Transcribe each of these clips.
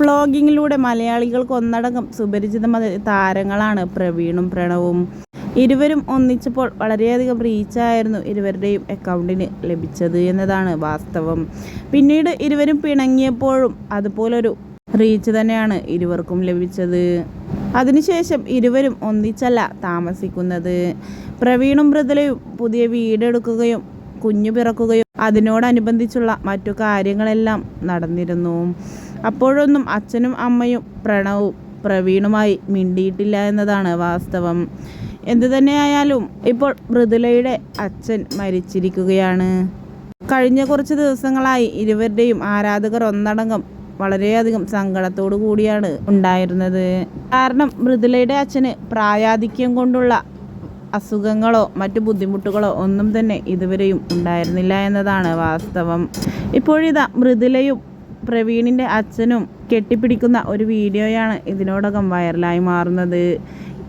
വ്ളോഗിങ്ങിലൂടെ മലയാളികൾക്ക് ഒന്നടങ്കം സുപരിചിതമായ താരങ്ങളാണ് പ്രവീണും പ്രണവും. ഇരുവരും ഒന്നിച്ചപ്പോൾ വളരെയധികം റീച്ചായിരുന്നു ഇരുവരുടെയും അക്കൗണ്ടിന് ലഭിച്ചത് എന്നതാണ് വാസ്തവം. പിന്നീട് ഇരുവരും പിണങ്ങിയപ്പോഴും അതുപോലൊരു റീച്ച് തന്നെയാണ് ഇരുവർക്കും ലഭിച്ചത്. അതിനുശേഷം ഇരുവരും ഒന്നിച്ചല്ല താമസിക്കുന്നത്. പ്രവീണും മൃദുലയും പുതിയ വീടെടുക്കുകയും കുഞ്ഞു പിറക്കുകയും അതിനോടനുബന്ധിച്ചുള്ള മറ്റു കാര്യങ്ങളെല്ലാം നടന്നിരുന്നു. അപ്പോഴൊന്നും അച്ഛനും അമ്മയും പ്രണവും പ്രവീണുമായി മിണ്ടിയിട്ടില്ല എന്നതാണ് വാസ്തവം. എന്തു തന്നെയായാലും ഇപ്പോൾ മൃദുലയുടെ അച്ഛൻ മരിച്ചിരിക്കുകയാണ്. കഴിഞ്ഞ കുറച്ച് ദിവസങ്ങളായി ഇരുവരുടെയും ആരാധകർ ഒന്നടങ്കം വളരെയധികം സങ്കടത്തോടു കൂടിയാണ് ഉണ്ടായിരുന്നത്. കാരണം മൃദുലയുടെ അച്ഛന് പ്രായാധിക്യം കൊണ്ടുള്ള അസുഖങ്ങളോ മറ്റു ബുദ്ധിമുട്ടുകളോ ഒന്നും തന്നെ ഇതുവരെയും ഉണ്ടായിരുന്നില്ല എന്നതാണ് വാസ്തവം. ഇപ്പോഴിതാ മൃദുലയും പ്രവീണിന്റെ അച്ഛനും കെട്ടിപ്പിടിക്കുന്ന ഒരു വീഡിയോയാണ് ഇതിനോടകം വൈറലായി മാറുന്നത്.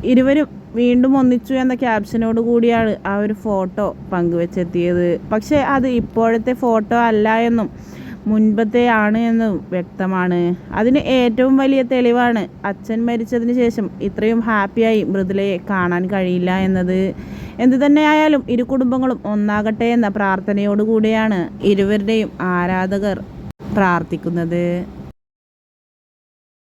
ഇരുവരും വീണ്ടും ഒന്നിച്ചു എന്ന ക്യാപ്ഷനോട് കൂടിയാണ് ആ ഒരു ഫോട്ടോ പങ്കുവെച്ചെത്തിയത്. പക്ഷേ അത് ഇപ്പോഴത്തെ ഫോട്ടോ അല്ല എന്നും മുൻപത്തെയാണ് എന്ന് വ്യക്തമാണ്. അതിന് ഏറ്റവും വലിയ തെളിവാണ് അച്ഛൻ മരിച്ചതിന് ശേഷം ഇത്രയും ഹാപ്പിയായി മൃദുലയെ കാണാൻ കഴിയില്ല എന്നത്. എന്തു തന്നെയായാലും ഇരു കുടുംബങ്ങളും ഒന്നാകട്ടെ എന്ന പ്രാർത്ഥനയോടുകൂടിയാണ് ഇരുവരുടെയും ആരാധകർ പ്രാർത്ഥിക്കുന്നത്.